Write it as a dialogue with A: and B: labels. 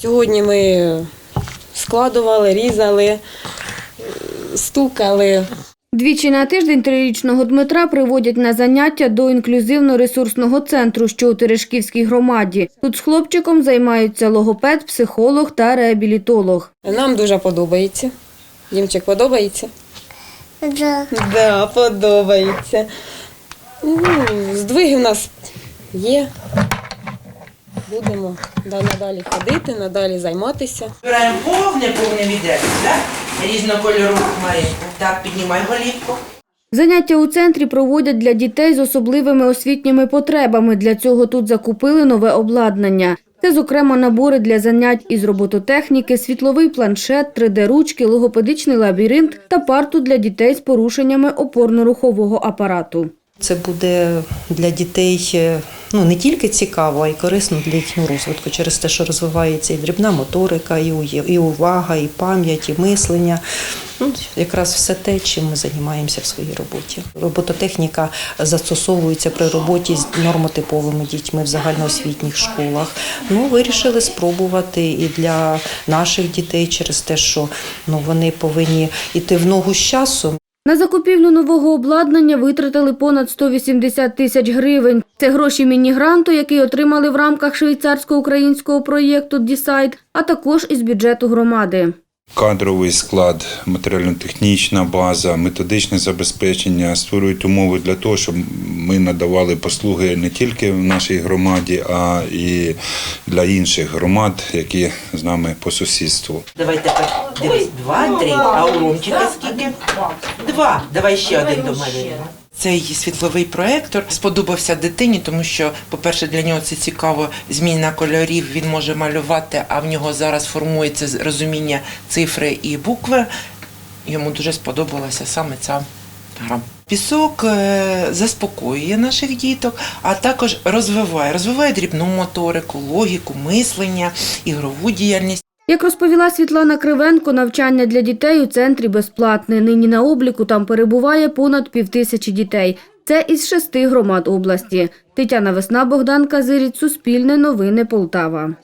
A: Сьогодні ми складували, різали, стукали.
B: Двічі на тиждень трирічного Дмитра приводять на заняття до інклюзивно-ресурсного центру, що у Терешківській громаді. Тут з хлопчиком займаються логопед, психолог та реабілітолог.
A: Нам дуже подобається. Дімчик подобається?
C: Да.
A: Да, подобається. Ну, здвиги в нас є. Будемо да- надалі ходити, надалі займатися.
D: Збираємо повне, повне відерце, так? Різного хмаринку. Так, піднімай голівку.
B: Заняття у центрі проводять для дітей з особливими освітніми потребами. Для цього тут закупили нове обладнання. Це, зокрема, набори для занять із робототехніки, світловий планшет, 3D-ручки, логопедичний лабіринт та парту для дітей з порушеннями опорно-рухового апарату.
E: Це буде для дітей е, ну, не тільки цікаво, а й корисно для їхнього розвитку через те, що розвивається і дрібна моторика, і увага, і пам'ять, і мислення. Ну, якраз все те, чим ми займаємося в своїй роботі. Робототехніка застосовується при роботі з нормотиповими дітьми в загальноосвітніх школах. Ну, вирішили спробувати і для наших дітей через те, що ну, вони повинні йти в ногу з часом.
B: На закупівлю нового обладнання витратили понад 180 тисяч гривень. Це гроші міні-гранту, який отримали в рамках швейцарсько-українського проєкту «Дісайд», а також із бюджету громади.
F: Кадровий склад, матеріально-технічна база, методичне забезпечення створюють умови для того, щоб ми надавали послуги не тільки в нашій громаді, а і для інших громад, які з нами по сусідству.
D: Давай тепер дивись. Два, три. А у скільки? Два. Давай ще один до мене. Цей світловий проектор сподобався дитині, тому що, по-перше, для нього це цікаво зміна кольорів. Він може малювати, а в нього зараз формується розуміння цифри і букви. Йому дуже сподобалася саме ця гра. Пісок е, заспокоює наших діток, а також розвиває, розвиває дрібну моторику, логіку, мислення, ігрову діяльність.
B: Як розповіла Світлана Кривенко, навчання для дітей у центрі безплатне. Нині на обліку там перебуває понад півтисячі дітей. Це із шести громад області. Тетяна Весна, Богдан Казиріць, Суспільне новини Полтава.